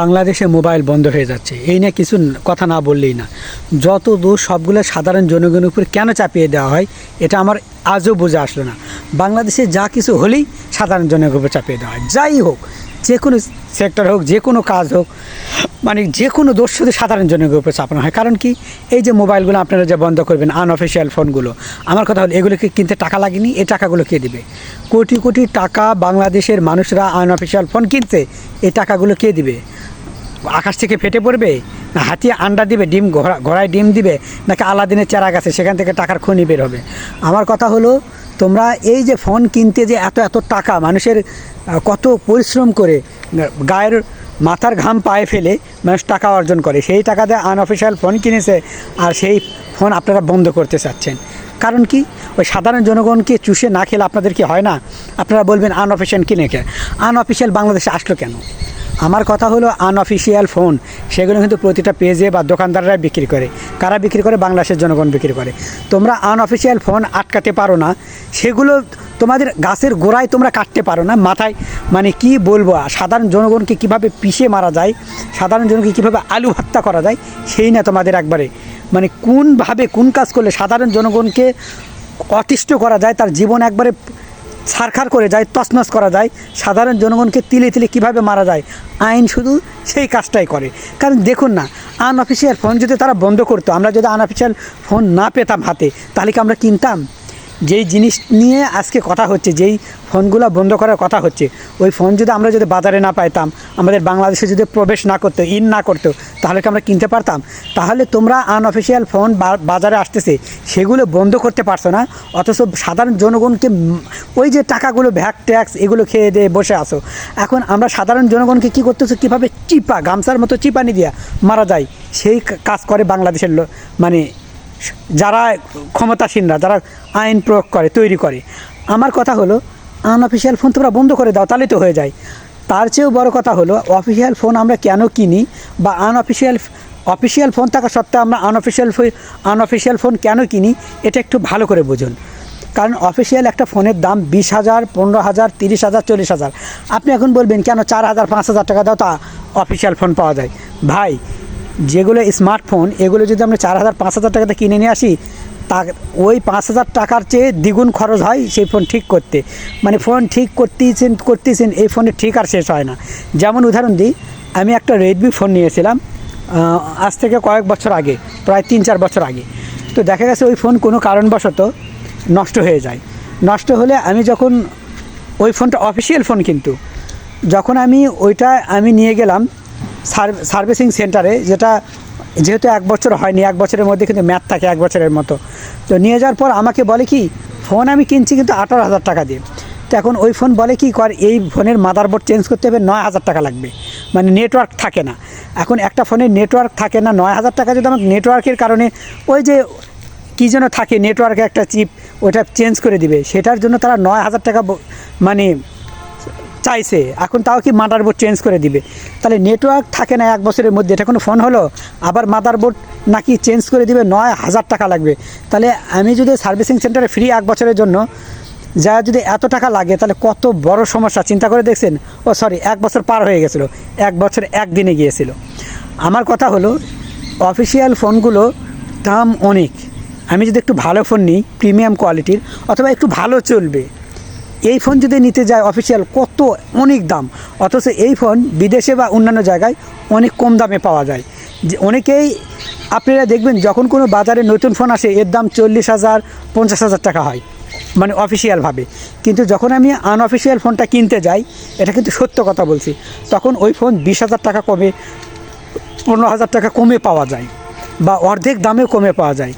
বাংলাদেশে মোবাইল বন্ধ হয়ে যাচ্ছে। এই নিয়ে কিছু কথা না বললেই না। যত দোষ সবগুলো সাধারণ জনগণের উপর কেন চাপিয়ে দেওয়া হয়, এটা আমার আজও বোঝা আসলো না। বাংলাদেশে যা কিছু হলেই সাধারণ জনগণের উপর চাপিয়ে দেওয়া হয়। যাই হোক, যে কোনো সেক্টর হোক, যে কোনো কাজ হোক মানে যে কোনো দোষ শুধু সাধারণ জনগণের উপর চাপানো হয়। কারণ কি? এই যে মোবাইলগুলো আপনারা যে বন্ধ করবেন আনঅফিসিয়াল ফোনগুলো আমার কথা হলো এগুলোকে কিনতে টাকা লাগেনি, এই টাকাগুলো কে দিবে? কোটি কোটি টাকা বাংলাদেশের মানুষরা আনঅফিসিয়াল ফোন কিনছে, এই টাকাগুলো কে দিবে? আকাশ থেকে ফেটে পড়বে? না হাতি আন্ডা দিবে, ডিম ঘোড়া ঘোড়ায় ডিম দিবে, নাকি আলাদিনের চারা গাছে সেখান থেকে টাকার খনি বের হবে? আমার কথা হলো, তোমরা এই যে ফোন কিনতে যে এত এত টাকা মানুষের কত পরিশ্রম করে, গায়ের মাথার ঘাম পায়ে ফেলে মানুষ টাকা অর্জন করে, সেই টাকা দিয়ে আনঅফিসিয়াল ফোন কিনেছে আর সেই ফোন আপনারা বন্ধ করতে চাচ্ছেন। কারণ কি? ওই সাধারণ জনগণকে চুষে না খেলে আপনাদের কি হয় না? আপনারা বলবেন আনঅফিসিয়াল কিনে কে? আনঅফিসিয়াল বাংলাদেশে আসলো কেন? আমার কথা হলো আনঅফিসিয়াল ফোন সেগুলো কিন্তু প্রতিটা পেজে বা দোকানদাররা বিক্রি করে। কারা বিক্রি করে? বাংলাদেশের জনগণ বিক্রি করে। তোমরা আনঅফিসিয়াল ফোন আটকাতে পারো না। সেগুলো তোমাদের গাছের গোড়ায় তোমরা কাটতে পারো না। মাথায় মানে কি বলব? সাধারণ জনগণকে কীভাবে পিষে মারা যায়? সাধারণ জনগণকে কীভাবে আলু হত্যা করা যায়? সেই না তোমাদের একবারে। মানে কোনভাবে কোন কাজ করলে সাধারণ জনগণকে অতিষ্ঠ করা যায়? তার জীবন একবারে ছারখার করে যায়, তছনছ করা যায়। সাধারণ জনগণকে তিলে তিলে কীভাবে মারা যায়? আইন শুধু সেই কাজটাই করে। কারণ দেখুন না আনঅফিসিয়াল ফোন যদি তারা বন্ধ করতো, আমরা যদি আনঅফিসিয়াল ফোন না পেতাম হাতে, তাহলে কি আমরা কিনতাম? যেই জিনিস নিয়ে আজকে কথা হচ্ছে, যেই ফোনগুলো বন্ধ করার কথা হচ্ছে, ওই ফোন যদি আমরা যদি বাজারে না পাইতাম, আমাদের বাংলাদেশে যদি প্রবেশ না করতো, ইন না করতো, তাহলে কি আমরা কিনতে পারতাম? তাহলে তোমরা আনঅফিসিয়াল ফোন বাজারে আসতেছে, সেগুলো বন্ধ করতে পারছ না, অথচ সাধারণ জনগণকে ওই যে টাকাগুলো ভ্যাক ট্যাক্স এগুলো খেয়ে দিয়ে বসে আসো এখন আমরা সাধারণ জনগণকে কী করতেছো? কীভাবে চিপা, গামছার মতো চিপানি দিয়া মারা যায়, সেই কাজ করে বাংলাদেশের মানে যারা ক্ষমতাসীনরা, যারা আইন প্রয়োগ করে, তৈরি করে। আমার কথা হলো আনঅফিসিয়াল ফোন তোমরা বন্ধ করে দাও, তাহলে তো হয়ে যায়। তার চেয়েও বড় কথা হলো অফিসিয়াল ফোন আমরা কেন কিনি বা আনঅফিসিয়াল অফিসিয়াল ফোন থাকা সত্ত্বেও আমরা আনঅফিসিয়াল আনঅফিসিয়াল ফোন কেন কিনি, এটা একটু ভালো করে বুঝুন। কারণ অফিসিয়াল একটা ফোনের দাম বিশ হাজার, পনেরো হাজার, তিরিশ হাজার, চল্লিশ হাজার। আপনি এখন বলবেন, কেন চার হাজার, পাঁচ হাজার টাকা দাও তা অফিসিয়াল ফোন পাওয়া যায়। ভাই যেগুলো স্মার্টফোন, এগুলো যদি আমরা চার হাজার, পাঁচ হাজার টাকাতে কিনে নিয়ে আসি, তা ওই পাঁচ হাজার টাকার চেয়ে দ্বিগুণ খরচ হয় সেই ফোন ঠিক করতে। মানে ফোন ঠিক করতেইছেন করতেইছেন, এই ফোনে ঠিক আর শেষ হয় না। যেমন উদাহরণ দিই, আমি একটা রেডমি ফোন নিয়েছিলাম আজ থেকে কয়েক বছর আগে, প্রায় তিন চার বছর আগে। তো দেখা গেছে ওই ফোন কোনো কারণবশত নষ্ট হয়ে যায়। নষ্ট হলে আমি যখন ওই ফোনটা অফিসিয়াল ফোন কিন্তু, যখন আমি ওইটা আমি নিয়ে গেলাম সার্ভিসিং সেন্টারে, যেটা যেহেতু এক বছর হয়নি, এক বছরের মধ্যে কিন্তু ম্যাথ থাকে এক বছরের মতো। তো নিয়ে যাওয়ার পর আমাকে বলে কি, ফোন আমি কিনছি কিন্তু আঠারো হাজার টাকা দিয়ে। তো এখন ওই ফোন বলে কি, কর, এই ফোনের মাদারবোর্ড চেঞ্জ করতে হবে, নয় হাজার টাকা লাগবে। মানে নেটওয়ার্ক থাকে না। এখন একটা ফোনের নেটওয়ার্ক থাকে না, নয় হাজার টাকা যদি আমাকে নেটওয়ার্কের কারণে ওই যে কী যেন থাকে নেটওয়ার্কে একটা চিপ ওটা চেঞ্জ করে দিবে, সেটার জন্য তারা নয় হাজার টাকা মানে চাইছে, এখন তাও কি মাদার বোর্ড চেঞ্জ করে দিবে? তাহলে নেটওয়ার্ক থাকে না এক বছরের মধ্যে, এটা কোনো ফোন হলো? আবার মাদারবোর্ড নাকি চেঞ্জ করে দিবে, নয় হাজার টাকা লাগবে। তাহলে আমি যদি সার্ভিসিং সেন্টারে ফ্রি এক বছরের জন্য, যা যদি এত টাকা লাগে, তাহলে কত বড় সমস্যা, চিন্তা করে দেখছেন? ও সরি এক বছর পার হয়ে গেছিল, এক বছর একদিনে গিয়েছিল। আমার কথা হলো অফিসিয়াল ফোনগুলো দাম অনেক। আমি যদি একটু ভালো ফোন নিই প্রিমিয়াম কোয়ালিটির অথবা একটু ভালো চলবে এই ফোন যদি নিতে যায় অফিসিয়াল কত অনেক দাম, অথচ এই ফোন বিদেশে বা অন্যান্য জায়গায় অনেক কম দামে পাওয়া যায়। যে অনেকেই, আপনারা দেখবেন যখন কোনো বাজারে নতুন ফোন আসে, এর দাম চল্লিশ হাজার, পঞ্চাশ হাজার টাকা হয় মানে অফিসিয়ালভাবে কিন্তু যখন আমি আনঅফিসিয়াল ফোনটা কিনতে যাই, এটা কিন্তু সত্য কথা বলছি, তখন ওই ফোন বিশ হাজার টাকা কমে, পনেরো হাজার টাকা কমে পাওয়া যায়, বা অর্ধেক দামেও কমে পাওয়া যায়।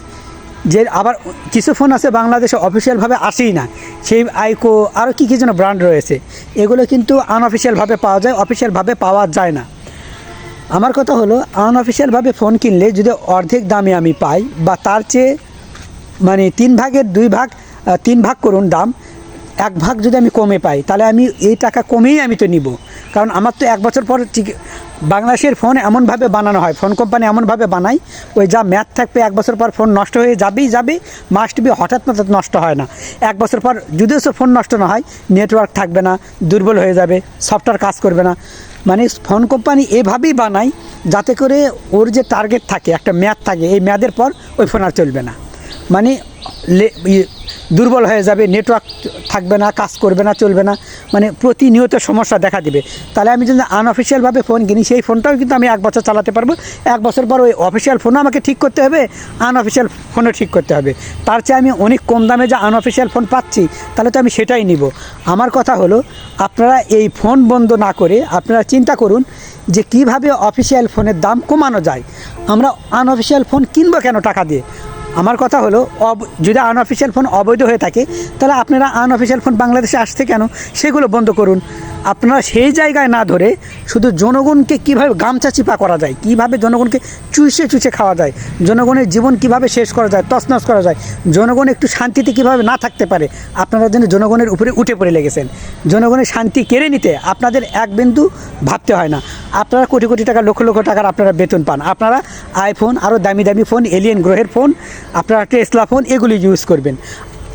যে আবার কিছু ফোন আছে বাংলাদেশে অফিসিয়ালভাবে আসেই না। সেই আইকো আরও কী কী যেন ব্র্যান্ড রয়েছে, এগুলো কিন্তু আনঅফিসিয়ালভাবে পাওয়া যায় অফিসিয়ালভাবে পাওয়া যায় না। আমার কথা হলো আনঅফিসিয়ালভাবে ফোন কিনলে যদি অর্ধেক দামে আমি পাই বা তার চেয়ে মানে তিন ভাগের দুই ভাগ তিন ভাগ করুন দাম এক ভাগ যদি আমি কমে পাই, তাহলে আমি এই টাকা কমেই আমি তো নিব। কারণ আমার তো এক বছর পর ঠিক বাংলাদেশের ফোন এমনভাবে বানানো হয়, ফোন কোম্পানি এমনভাবে বানায়, ওই যা ম্যাথ থাকবে এক বছর পর ফোন নষ্ট হয়ে যাবেই যাবে মাস্ট বি হঠাৎ হঠাৎ নষ্ট হয় না। এক বছর পর যদিও সে ফোন নষ্ট না হয় নেটওয়ার্ক থাকবে না, দুর্বল হয়ে যাবে সফটওয়্যার কাজ করবে না। মানে ফোন কোম্পানি এভাবেই বানায়, যাতে করে ওর যে টার্গেট থাকে, একটা মেয়াদ থাকে, এই মেয়াদের পর ওই ফোন আর চলবে না। মানে দুর্বল হয়ে যাবে নেটওয়ার্ক থাকবে না, কাজ করবে না, চলবে না মানে প্রতিনিয়ত সমস্যা দেখা দিবে। তাহলে আমি যদি আনঅফিসিয়ালভাবে ফোন কিনি, সেই ফোনটাও কিন্তু আমি এক বছর চালাতে পারব। এক বছর পর ওই অফিসিয়াল ফোনও আমাকে ঠিক করতে হবে আনঅফিসিয়াল ফোনও ঠিক করতে হবে। তার চেয়ে আমি অনেক কম দামে যে আনঅফিসিয়াল ফোন পাচ্ছি, তাহলে তো আমি সেটাই নিব। আমার কথা হলো, আপনারা এই ফোন বন্ধ না করে আপনারা চিন্তা করুন যে কীভাবে অফিসিয়াল ফোনের দাম কমানো যায়। আমরা আনঅফিসিয়াল ফোন কিনবো কেন টাকা দিয়ে? আমার কথা হলো, অব, যদি আনঅফিসিয়াল ফোন অবৈধ হয়ে থাকে, তাহলে আপনারা আনঅফিসিয়াল ফোন বাংলাদেশে আসছে কেন? সেগুলো বন্ধ করুন। আপনারা সেই জায়গায় না ধরে শুধু জনগণকে কীভাবে গামছা চিপা করা যায়, কীভাবে জনগণকে চুষে চুষে খাওয়া যায়, জনগণের জীবন কীভাবে শেষ করা যায়, তছনছ করা যায়, জনগণ একটু শান্তিতে কীভাবে না থাকতে পারে, আপনারা যেন জনগণের উপরে উঠে পড়ে লেগেছেন। জনগণের শান্তি কেড়ে নিতে আপনাদের এক বিন্দু ভাবতে হয় না। আপনারা কোটি কোটি টাকা, লক্ষ লক্ষ টাকার আপনারা বেতন পান। আপনারা আইফোন আরও দামি দামি ফোন এলিয়েন গ্রহের ফোন আপনারা টেসলা ফোন এগুলি ইউজ করবেন।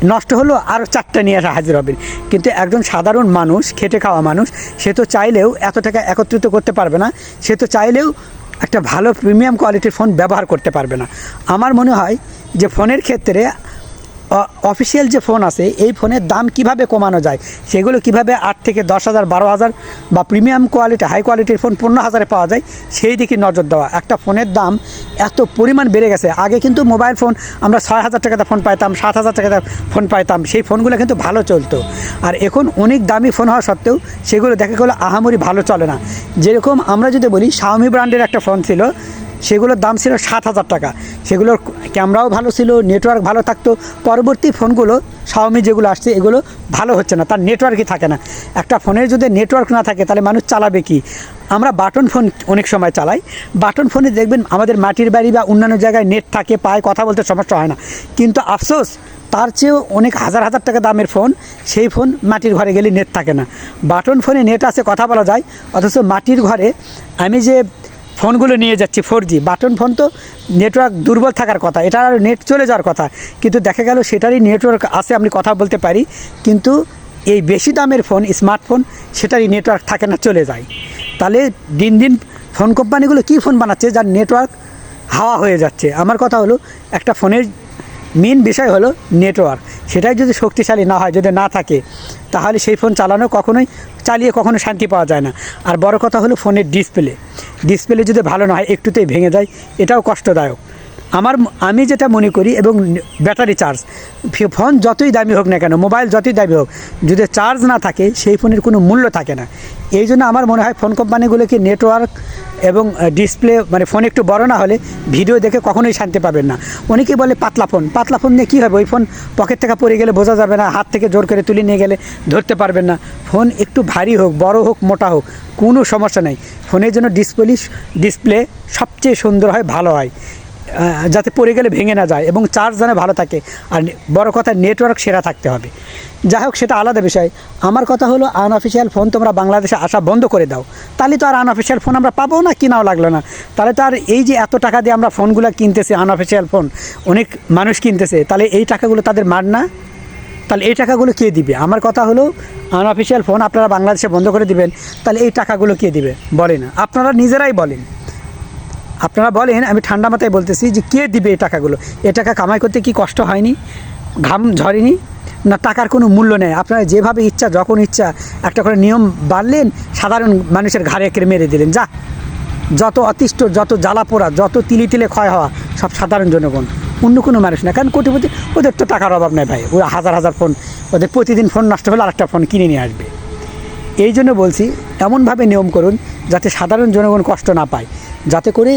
নষ্ট হলো আরও চারটা নিয়ে আসা হাজির হবেন কিন্তু একজন সাধারণ মানুষ, খেটে খাওয়া মানুষ, সে তো চাইলেও এত টাকা একত্রিত করতে পারবে না। সে তো চাইলেও একটা ভালো প্রিমিয়াম কোয়ালিটির ফোন ব্যবহার করতে পারবে না। আমার মনে হয় যে ফোনের ক্ষেত্রে অফিসিয়াল যে ফোন আছে, এই ফোনের দাম কীভাবে কমানো যায়? সেগুলো কীভাবে আট থেকে দশ হাজার, বারো হাজার বা প্রিমিয়াম কোয়ালিটি হাই কোয়ালিটির ফোন পনেরো হাজারে পাওয়া যায়, সেই দিকে নজর দেওয়া। একটা ফোনের দাম এত পরিমাণ বেড়ে গেছে। আগে কিন্তু মোবাইল ফোন আমরা ছয় হাজার টাকাতে ফোন পাইতাম, সাত হাজার টাকাতে ফোন পাইতাম, সেই ফোনগুলো কিন্তু ভালো চলতো। আর এখন অনেক দামি ফোন হওয়া সত্ত্বেও সেগুলো দেখা গেলো আহামরি ভালো চলে না। যেরকম আমরা যদি বলি শাওমি ব্র্যান্ডের একটা ফোন ছিল সেগুলোর দাম ছিল সাত হাজার টাকা। সেগুলোর ক্যামেরাও ভালো ছিল নেটওয়ার্ক ভালো থাকতো। পরবর্তী ফোনগুলো শাওমি যেগুলো আসছে, এগুলো ভালো হচ্ছে না, তার নেটওয়ার্কই থাকে না। একটা ফোনের যদি নেটওয়ার্ক না থাকে, তাহলে মানুষ চালাবে কি? আমরা বাটন ফোন অনেক সময় চালাই। বাটন ফোনে দেখবেন আমাদের মাটির বাড়ি বা অন্যান্য জায়গায় নেট থাকে, পায় কথা বলতে সমস্যা হয় না। কিন্তু আফসোস, তার চেয়েও অনেক হাজার হাজার টাকা দামের ফোন, সেই ফোন মাটির ঘরে গেলে নেট থাকে না। বাটন ফোনে নেট আছে, কথা বলা যায়। অথচ মাটির ঘরে আমি যে ফোনগুলো নিয়ে যাচ্ছি ফোর জি বাটন ফোন তো নেটওয়ার্ক দুর্বল থাকার কথা। এটা আর নেট চলে যাওয়ার কথা। কিন্তু দেখা গেল সেটারই নেটওয়ার্ক আছে আপনি কথা বলতে পারি। কিন্তু এই বেশি দামের ফোন স্মার্টফোন সেটারই নেটওয়ার্ক থাকে না, চলে যায়। তাহলে দিন দিন ফোন কোম্পানিগুলো কী ফোন বানাচ্ছে? যার নেটওয়ার্ক হাওয়া হয়ে যাচ্ছে। আমার কথা হলো, একটা ফোনের মেন বিষয় হলো নেটওয়ার্ক সেটাই যদি শক্তিশালী না হয়, যদি না থাকে, তাহলে সেই ফোন চালানো কখনোই, চালিয়ে কখনো শান্তি পাওয়া যায় না। আর বড় কথা হলো ফোনের ডিসপ্লে ডিসপ্লে যদি ভালো না হয়, একটুতেই ভেঙে যায়। এটাও কষ্টদায়ক। আমার আমি যেটা মনে করি এবং ব্যাটারি চার্জ ফোন যতই দামি হোক না কেন, মোবাইল যতই দামি হোক, যদি চার্জ না থাকে, সেই ফোনের কোনো মূল্য থাকে না। এই জন্য আমার মনে হয় ফোন কোম্পানিগুলোকে নেটওয়ার্ক এবং ডিসপ্লে মানে ফোন একটু বড় না হলে ভিডিও দেখে কখনোই শান্তি পাবেন না। অনেকেই বলে পাতলা ফোন পাতলা ফোন নিয়ে কী হবে? ওই ফোন পকেট থেকে পড়ে গেলে বোঝা যাবে না, হাত থেকে জোর করে তুলে নিয়ে গেলে ধরতে পারবেন না। ফোন একটু ভারী হোক, বড় হোক, মোটা হোক, কোনো সমস্যা নেই। ফোনের জন্য ডিসপ্লে ডিসপ্লে সবচেয়ে সুন্দর হয়, ভালো হয়। যাতে পড়ে গেলে ভেঙে না যায় এবং চার্জ যেন ভালো থাকে আর নে- বড় কথা নেটওয়ার্ক সেরা থাকতে হবে। যাই হোক, সেটা আলাদা বিষয়। আমার কথা হলো আনঅফিসিয়াল ফোন তোমরা বাংলাদেশে আসা বন্ধ করে দাও। তাহলে তো আর আনঅফিসিয়াল ফোন আমরা পাবো না কিনাও লাগল না। তাহলে তো আর এই যে এত টাকা দিয়ে আমরা ফোনগুলো কিনতেছি আনঅফিসিয়াল ফোন অনেক মানুষ কিনতেছে, তাহলে এই টাকাগুলো তাদের মার না? তাহলে এই টাকাগুলো কে দিবে? আমার কথা হলো আনঅফিসিয়াল ফোন আপনারা বাংলাদেশে বন্ধ করে দিবেন, তাহলে এই টাকাগুলো কে দিবে? বলেন আপনারা নিজেরাই বলেন। আপনারা বলেন, আমি ঠান্ডা মাথায় বলতেছি যে কে দিবে এই টাকাগুলো? এ টাকা কামাই করতে কি কষ্ট হয়নি? ঘাম ঝরেনি? না টাকার কোনো মূল্য নেই? আপনারা যেভাবে ইচ্ছা, যখন ইচ্ছা, একটা করে নিয়ম বাড়লেন, সাধারণ মানুষের ঘাড়ে একের মেরে দিলেন। যা, যত অতিষ্ঠ, যত জ্বালা পোড়া, যত তিলে তিলে ক্ষয় হওয়া, সব সাধারণ জনগণ। অন্য কোনো মানুষ না। কারণ কোটিপতি, ওদের তো টাকার অভাব নেই ভাই। ওরা হাজার হাজার ফোন, ওদের প্রতিদিন ফোন নষ্ট হলে আরেকটা ফোন কিনে নিয়ে আসবে। এই জন্য বলছি, এমনভাবে নিয়ম করুন, যাতে সাধারণ জনগণ কষ্ট না পায়। যাতে করে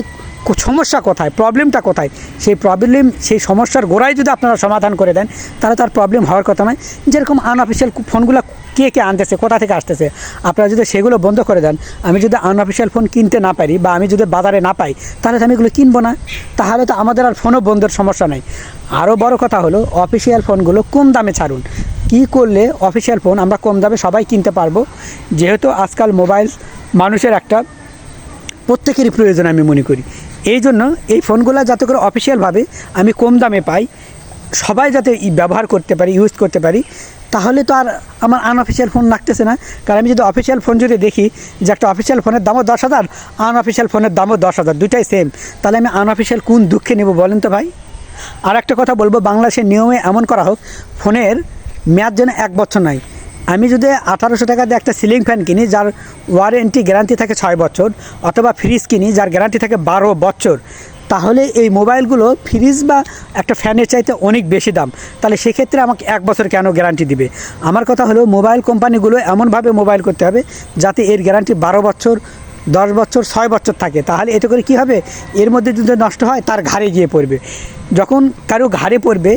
সমস্যা কোথায় প্রবলেমটা কোথায়? সেই প্রবলেম সেই সমস্যার গোড়ায় যদি আপনারা সমাধান করে দেন, তাহলে তার প্রবলেম হওয়ার কথা নয়। যেরকম আনঅফিসিয়াল ফোনগুলো কে কে আনতেছে, কোথা থেকে আসতেছে, আপনারা যদি সেগুলো বন্ধ করে দেন, আমি যদি আনঅফিসিয়াল ফোন কিনতে না পারি বা আমি যদি বাজারে না পাই, তাহলে তো আমি এগুলো কিনবো না। তাহলে তো আমাদের আর ফোনও বন্ধের সমস্যা নেই। আরও বড় কথা হলো অফিসিয়াল ফোনগুলো কম দামে ছাড়ুন। কি করলে অফিসিয়াল ফোন আমরা কম দামে সবাই কিনতে পারব? যেহেতু আজকাল মোবাইল মানুষের একটা প্রত্যেকেরই প্রয়োজন আমি মনে করি। এই জন্য এই ফোনগুলো যাতে করে অফিসিয়ালভাবে আমি কম দামে পাই, সবাই যাতে ব্যবহার করতে পারি ইউজ করতে পারি, তাহলে তো আর আমার আনঅফিসিয়াল ফোন লাগতেছে না। কারণ আমি যদি অফিসিয়াল ফোন যদি দেখি যে একটা অফিসিয়াল ফোনের দামও দশ হাজার আনঅফিসিয়াল ফোনের দামও দশ হাজার দুটাই সেম তাহলে আমি আনঅফিসিয়াল কোন দুঃখে নেব বলেন তো ভাই? আর একটা কথা বলব, বাংলাদেশের নিয়মে এমন করা হোক, ফোনের মেয়াদ যেন এক বছর নয় আমি যদি আঠারোশো টাকা দিয়ে একটা সিলিং ফ্যান কিনি, যার ওয়ারেন্টি গ্যারান্টি থাকে ছয় বছর, অথবা ফ্রিজ কিনি, যার গ্যারান্টি থাকে বারো বছর, তাহলে এই মোবাইলগুলো ফ্রিজ বা একটা ফ্যানের চাইতে অনেক বেশি দাম। তাহলে সেক্ষেত্রে আমাকে এক বছর কেন গ্যারান্টি দিবে? আমার কথা হলো মোবাইল কোম্পানিগুলো এমনভাবে মোবাইল করতে হবে, যাতে এর গ্যারান্টি বারো বছর, দশ বছর, ছয় বছর থাকে। তাহলে এতে করে কি হবে? এর মধ্যে যদি নষ্ট হয়, তার ঘাড়ে গিয়ে পড়বে। যখন কারও ঘাড়ে পড়বে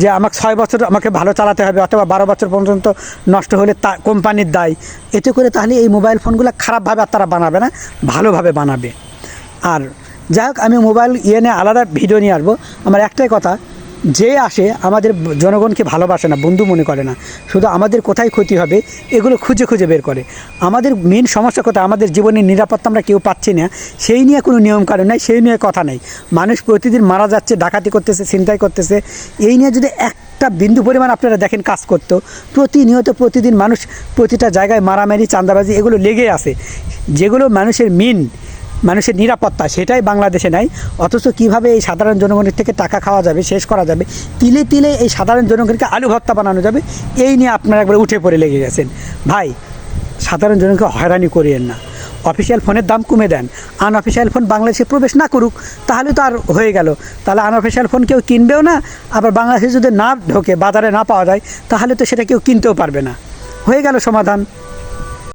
যে আমাকে ছয় বছর আমাকে ভালো চালাতে হবে অথবা বারো বছর পর্যন্ত নষ্ট হলে তা কোম্পানির দায়। এতে করে তাহলে এই মোবাইল ফোনগুলো খারাপভাবে আর তারা বানাবে না, ভালোভাবে বানাবে। আর যাই হোক, আমি মোবাইল ইয়ে নিয়ে আলাদা ভিডিও নিয়ে আসব। আমার একটাই কথা যে আসে, আমাদের জনগণকে ভালোবাসে না, বন্ধু মনে করে না। শুধু আমাদের কোথায় ক্ষতি হবে, এগুলো খুঁজে খুঁজে বের করে। আমাদের মেন সমস্যা কথা আমাদের জীবনের নিরাপত্তা আমরা কেউ পাচ্ছি না। সেই নিয়ে কোনো নিয়মকানুন নাই, সেই নিয়ে কথা নেই। মানুষ প্রতিদিন মারা যাচ্ছে, ডাকাতি করতেছে, ছিনতাই করতেছে। এই নিয়ে যদি একটা বিন্দু পরিমাণ আপনারা দেখেন কাজ করতো, প্রতিনিয়ত প্রতিদিন মানুষ প্রতিটা জায়গায় মারামারি, চাঁদাবাজি, এগুলো লেগে আছে। যেগুলো মানুষের মেন মানুষের নিরাপত্তা, সেটাই বাংলাদেশে নাই। অথচ কীভাবে এই সাধারণ জনগণের থেকে টাকা খাওয়া যাবে, শেষ করা যাবে? তিলে তিলে এই সাধারণ জনগণকে আলু ভর্তা বানানো যাবে। এই নিয়ে আপনারা একবার উঠে পড়ে লেগে গেছেন। ভাই, সাধারণ জনকে হয়রানি করিয়েন না। অফিসিয়াল ফোনের দাম কমে দেন। আনঅফিসিয়াল ফোন বাংলাদেশে প্রবেশ না করুক, তাহলে তো আর হয়ে গেল। তাহলে আনঅফিসিয়াল ফোন কেউ কিনবেও না, আবার বাংলাদেশে যদি না ঢোকে, বাজারে না পাওয়া যায়, তাহলে তো সেটা কেউ কিনতেও পারবে না। হয়ে গেল সমাধান।